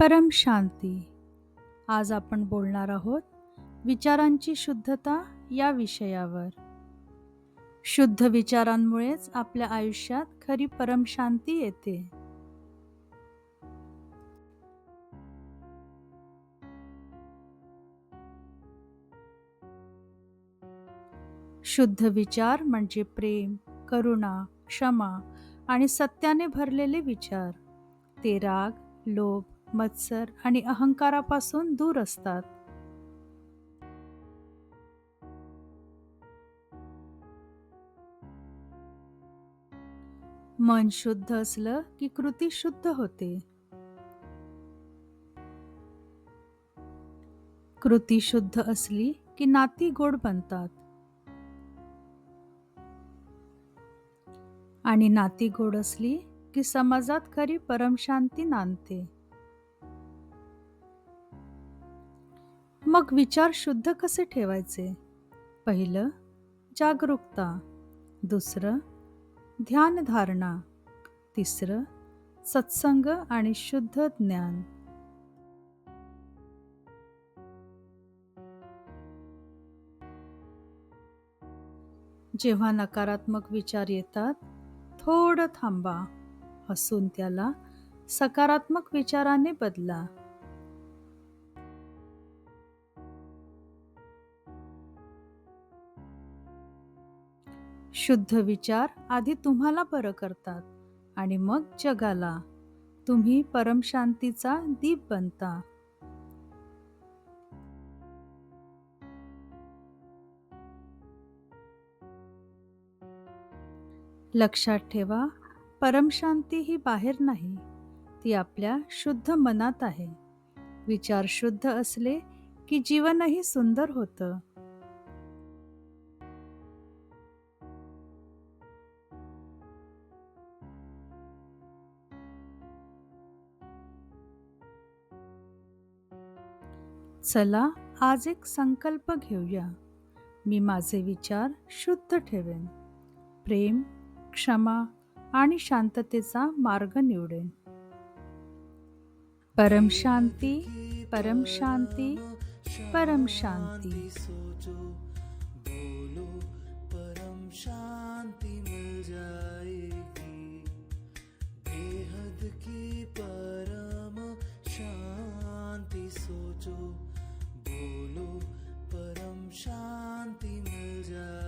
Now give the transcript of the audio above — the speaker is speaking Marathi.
परम शांती. आज आपण बोलणार आहोत विचारांची शुद्धता या विषयावर. शुद्ध विचारांमुळेच आपल्या आयुष्यात खरी परम शांती येते. शुद्ध विचार म्हणजे प्रेम करुणा क्षमा आणि सत्याने भरलेले विचार. ते राग लोभ मत्सर आणि अहंकारापासून दूर असतात. मन शुद्ध असलं की कृती शुद्ध होते. कृती शुद्ध असली की नाती गोड बनतात. आणि नाती गोड असली की समाजात खरी परमशांती नांदते. मग विचार शुद्ध कसे ठेवायचे? पहिलं जागरूकता. दुसरं ध्यानधारणा. तिसरं सत्संग आणि शुद्ध ज्ञान. जेव्हा नकारात्मक विचार येतात थोडं थांबा. हसून त्याला सकारात्मक विचाराने बदला. शुद्ध विचार आधी तुम्हाला बरं करतात आणि मग जगाला. तुम्ही परमशांतीचा दीप बनता. लक्षात ठेवा परमशांती ही बाहेर नाही ती आपल्या शुद्ध मनात आहे. विचार शुद्ध असले की जीवनही सुंदर होतं. चला आज एक संकल्प घेऊया. मी माझे विचार शुद्ध ठेवेन. प्रेम क्षमा आणि शांततेचा मार्ग निवडेन. परम शांती परम शांती परम शांती. परम शांती की परम शांति सोचो. बोलो परम शांति मिल शान्तिमजा